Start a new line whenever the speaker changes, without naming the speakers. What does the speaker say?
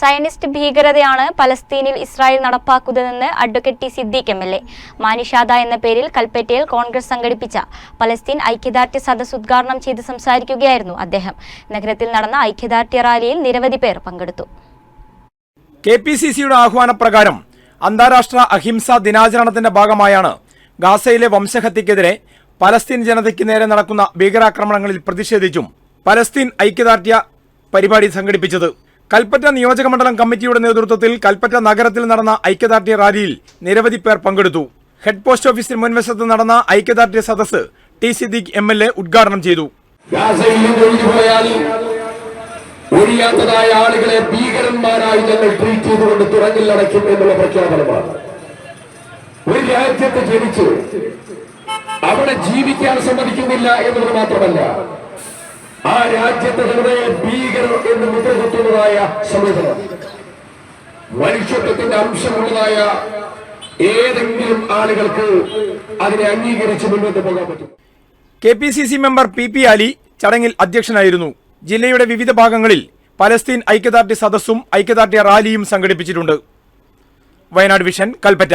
Zionist ഭീകരതയാണ് പലസ്തീനിൽ Israel നടപ്പാക്കുന്നതെന്ന് advocate T Siddique M L A. Manishada എന്ന പേരിൽ കൽപ്പറ്റയിൽ കോൺഗ്രസ് സംഘടിപ്പിച്ച പലസ്തീൻ ഐക്യദാർഢ്യ സദസ് ഉദ്ഘാടനം ചെയ്ത് സംസാരിക്കുകയായിരുന്നു അദ്ദേഹം. നഗരത്തിൽ നടന്ന ഐക്യദാർഢ്യ റാലിയിൽ നിരവധി പേർ പങ്കെടുത്തു.
കെ പി സി സിയുടെ ആഹ്വാനപ്രകാരം അന്താരാഷ്ട്ര അഹിംസാ ദിനാചരണത്തിന്റെ ഭാഗമായാണ് ഗാസയിലെ വംശഹത്യക്കെതിരെ പലസ്തീൻ ജനതയ്ക്ക് നേരെ നടക്കുന്ന ഭീകരാക്രമണങ്ങളിൽ പ്രതിഷേധിച്ചും പലസ്തീൻ ഐക്യദാർഢ്യ പരിപാടി സംഘടിപ്പിച്ചത്. കൽപ്പറ്റ നിയോജക മണ്ഡലം കമ്മിറ്റിയുടെ നേതൃത്വത്തിൽ കൽപ്പറ്റ നഗരത്തിൽ നടന്ന ഐക്യദാർഢ്യ റാലിയിൽ നിരവധി പേർ പങ്കെടുത്തു. ഹെഡ് പോസ്റ്റ് ഓഫീസിന് മുൻവശത്ത് നടന്ന ഐക്യദാർഢ്യ സദസ്സ് T Siddique M L A ഉദ്ഘാടനം ചെയ്തു.
ഒഴിയാത്തതായ ആളുകളെ ഭീകരന്മാരായി ഞങ്ങൾ ട്രീറ്റ് ചെയ്തുകൊണ്ട് തുറങ്ങിലടയ്ക്കും എന്നുള്ള പ്രഖ്യാപനമാണ്. ഒരു രാജ്യത്ത് ജനിച്ചു അവിടെ ജീവിക്കാൻ സമ്മതിക്കുന്നില്ല എന്നുള്ളത് മാത്രമല്ല ആ രാജ്യത്തെ ഹൃദയ ഭീകരർ എന്ന് മുദ്രകുത്തുന്നതായ സമൂഹം. മനുഷ്യത്വത്തിന്റെ അംശമുള്ളതായ ഏതെങ്കിലും ആളുകൾക്ക് അതിനെ അംഗീകരിച്ച് മുന്നോട്ട് പോകാൻ പറ്റും.
K P C C member P P Ali ചടങ്ങിൽ അധ്യക്ഷനായിരുന്നു. ജില്ലയുടെ വിവിധ ഭാഗങ്ങളിൽ പലസ്തീൻ ഐക്യദാർഢ്യ സദസ്സും ഐക്യദാർഢ്യ റാലിയും സംഘടിപ്പിച്ചിട്ടുണ്ട്. വയനാട് വിഷൻ കൽപ്പറ്റ.